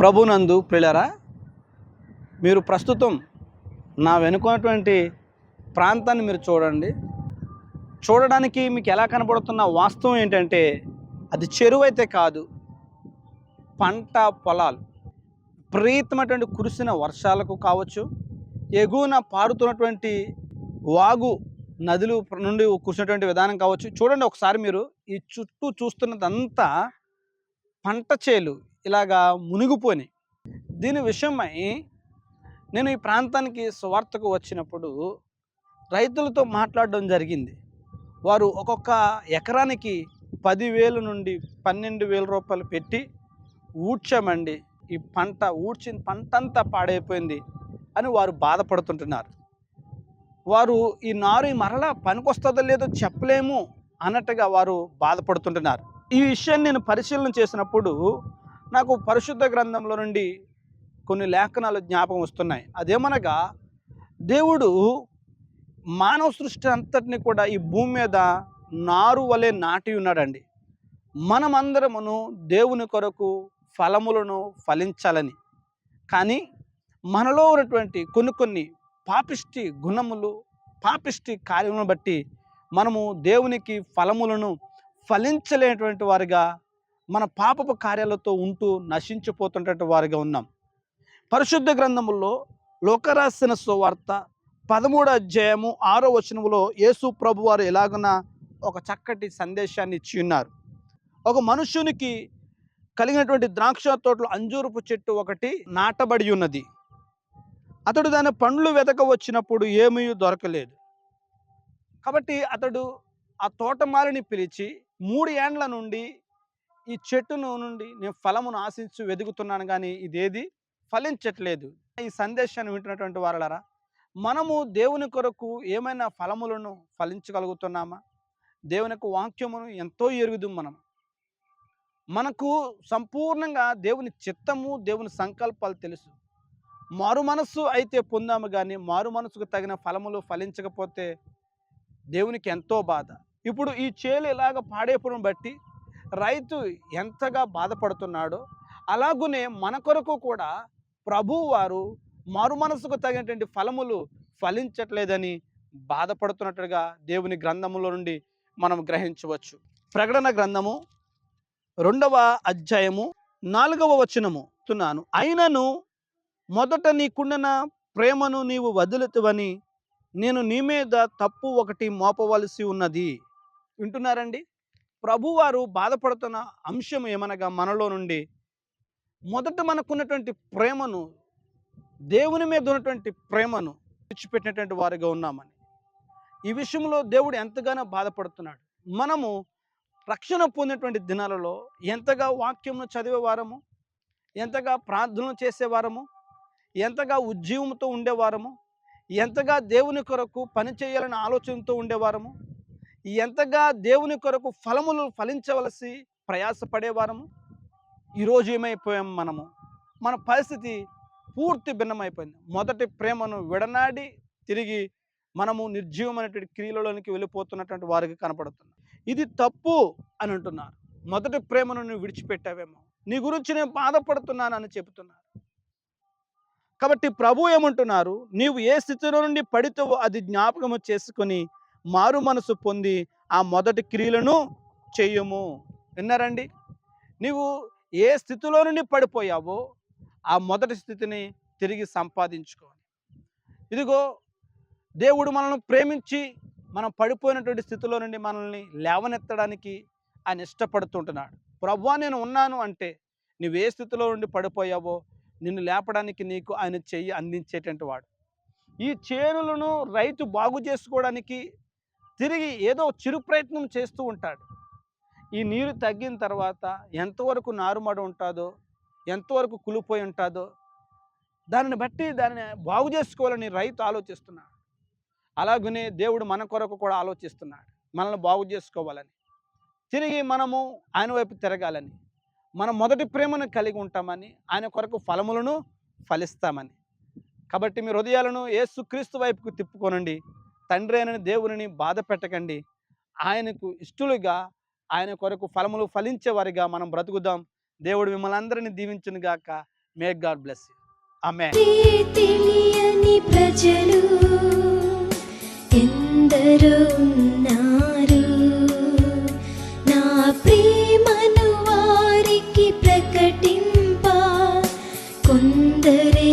ప్రభునందు ప్రిలరా మీరు ప్రస్తుతం నా వెనుకున్నటువంటి ప్రాంతాన్ని మీరు చూడండి. చూడడానికి మీకు ఎలా కనబడుతున్న వాస్తవం ఏంటంటే అది చెరువు అయితే కాదు పంట పొలాలు. విపరీతమైనటువంటి కురిసిన వర్షాలకు కావచ్చు ఎగువన పారుతున్నటువంటి వాగు నదులు నుండి కురిసినటువంటి విధానం కావచ్చు. చూడండి ఒకసారి మీరు ఈ చుట్టూ చూస్తున్నదంతా పంట చేలు. ఇలాగా మునిగిపోయినాయి దీని విషయమై నేను ఈ ప్రాంతానికి సువార్తకు వచ్చినప్పుడు రైతులతో మాట్లాడడం జరిగింది. వారు ఒక్కొక్క ఎకరానికి పదివేలు నుండి పన్నెండు వేల రూపాయలు పెట్టి ఊడ్చామండి. ఈ పంట ఊడ్చిన పంట అంతా పాడైపోయింది అని వారు బాధపడుతుంటున్నారు. వారు ఈ నారు మరలా పనికొస్తుందో లేదో చెప్పలేము అన్నట్టుగా వారు బాధపడుతుంటున్నారు. ఈ విషయాన్ని నేను పరిశీలన చేసినప్పుడు నాకు పరిశుద్ధ గ్రంథంలో నుండి కొన్ని లేఖనాలు జ్ఞాపకం వస్తున్నాయి. అదేమనగా దేవుడు మానవ సృష్టి అంతటిని కూడా ఈ భూమి మీద నారు వలె నాటి ఉన్నాడండి. మనమందరమును దేవుని కొరకు ఫలములను ఫలించాలని. కానీ మనలో ఉన్నటువంటి కొన్ని కొన్ని పాపిష్టి గుణములు పాపిష్టి కార్యములను బట్టి మనము దేవునికి ఫలములను ఫలించలేనటువంటి వారిగా మన పాపపు కార్యాలతో ఉంటూ నశించిపోతుంటే వారిగా ఉన్నాం. పరిశుద్ధ గ్రంథముల్లో లోకరాసిన సువార్త పదమూడు అధ్యాయము ఆరో వచనములో యేసు ప్రభు వారు ఎలాగున ఒక చక్కటి సందేశాన్ని ఇచ్చి ఉన్నారు. ఒక మనుష్యునికి కలిగినటువంటి ద్రాక్ష తోటలో అంజూరపు చెట్టు ఒకటి నాటబడి ఉన్నది. అతడు దాని పండ్లు వెతక వచ్చినప్పుడు ఏమీ దొరకలేదు. కాబట్టి అతడు ఆ తోటమాలిని పిలిచి మూడు ఏండ్ల నుండి ఈ చెట్టును నుండి నేను ఫలమును ఆశించి వెతుకుతున్నాను కానీ ఇదేది ఫలించట్లేదు. ఈ సందేశాన్ని వింటున్నటువంటి వారలారా మనము దేవుని కొరకు ఏమైనా ఫలములను ఫలించగలుగుతున్నామా? దేవుని యొక్క వాక్యమును ఎంతో ఎరుగుదు మనం. మనకు సంపూర్ణంగా దేవుని చిత్తము దేవుని సంకల్పాలు తెలుసు. మారు మనస్సు అయితే పొందాము కానీ మారు మనసుకు తగిన ఫలములు ఫలించకపోతే దేవునికి ఎంతో బాధ. ఇప్పుడు ఈ చేలు ఇలాగ పాడైపోవడం బట్టి రైతు ఎంతగా బాధపడుతున్నాడో అలాగునే మన కొరకు కూడా ప్రభువు వారు మరుమనసుకు తగినటువంటి ఫలములు ఫలించట్లేదని బాధపడుతున్నట్టుగా దేవుని గ్రంథములో నుండి మనం గ్రహించవచ్చు. ప్రకటన గ్రంథము రెండవ అధ్యాయము నాలుగవ వచనము తున్నాను. అయినను మొదట నీకుండన ప్రేమను నీవు వదులుతువని నేను నీ మీద తప్పు ఒకటి మోపవలసి ఉన్నది. వింటున్నారండి? ప్రభువారు బాధపడుతున్న అంశం ఏమనగా మనలో నుండి మొదట మనకున్నటువంటి ప్రేమను దేవుని మీద ఉన్నటువంటి ప్రేమను విడిచిపెట్టినటువంటి వారిగా ఉన్నామని. ఈ విషయంలో దేవుడు ఎంతగానో బాధపడుతున్నాడు. మనము రక్షణ పొందినటువంటి దినాలలో ఎంతగా వాక్యమును చదివేవారము ఎంతగా ప్రార్థనలు చేసేవారము ఎంతగా ఉజ్జీవంతో ఉండేవారము ఎంతగా దేవుని కొరకు పని చేయాలని ఆలోచనతో ఉండేవారము ఎంతగా దేవుని కొరకు ఫలములు ఫలించవలసి ప్రయాసపడేవారము? ఈరోజు ఏమైపోయాం మనము? మన పరిస్థితి పూర్తి భిన్నమైపోయింది. మొదటి ప్రేమను విడనాడి తిరిగి మనము నిర్జీవమైనటువంటి క్రియలలోనికి వెళ్ళిపోతున్నటువంటి వారికి కనపడుతుంది ఇది తప్పు అని అంటున్నారు. మొదటి ప్రేమను నువ్వు విడిచిపెట్టావేమో? నీ గురించి నేను బాధపడుతున్నాను అని చెబుతున్నారు. కాబట్టి ప్రభు ఏమంటున్నారు? నీవు ఏ స్థితిలో నుండి పడితావో అది జ్ఞాపకము చేసుకొని మారు మనసు పొంది ఆ మొదటి క్రియలను చేయము. విన్నారండి? నీవు ఏ స్థితిలో నుండి పడిపోయావో ఆ మొదటి స్థితిని తిరిగి సంపాదించుకో ఇదిగో దేవుడు మనల్ని ప్రేమించి మనం పడిపోయినటువంటి స్థితిలో నుండి మనల్ని లేవనెత్తడానికి ఆయన ఇష్టపడుతుంటున్నాడు. ప్రభువా నేను ఉన్నాను అంటే నువ్వు ఏ స్థితిలో నుండి పడిపోయావో నిన్ను లేపడానికి నీకు ఆయన చెయ్యి అందించేటువంటి వాడు. ఈ చేనులను రైతు బాగు చేసుకోవడానికి తిరిగి ఏదో చిరు ప్రయత్నం చేస్తూ ఉంటాడు. ఈ నీరు తగ్గిన తర్వాత ఎంతవరకు నారుమడ ఉంటుందో ఎంతవరకు కులిపోయి ఉంటుందో దానిని బట్టి దానిని బాగు చేసుకోవాలని రైతు ఆలోచిస్తున్నాడు. అలాగనే దేవుడు మన కొరకు కూడా ఆలోచిస్తున్నాడు. మనల్ని బాగు చేసుకోవాలని. తిరిగి మనము ఆయన వైపు తిరగాలని. మన మొదటి ప్రేమను కలిగి ఉంటామని ఆయన కొరకు ఫలములను ఫలిస్తామని. కాబట్టి మీ హృదయాలను ఏసుక్రీస్తు వైపుకు తిప్పుకొనండి. తండ్రి అయిన దేవుని బాధ పెట్టకండి. ఆయనకు ఇష్టలుగా ఆయన కొరకు ఫలములు ఫలించే వారిగా మనం బ్రతుకుదాం. దేవుడు మిమ్మల్ని అందరినీ దీవించును గాక. మేక్ గాడ్ బ్లెస్ ఆమె ప్రజలు కొందరే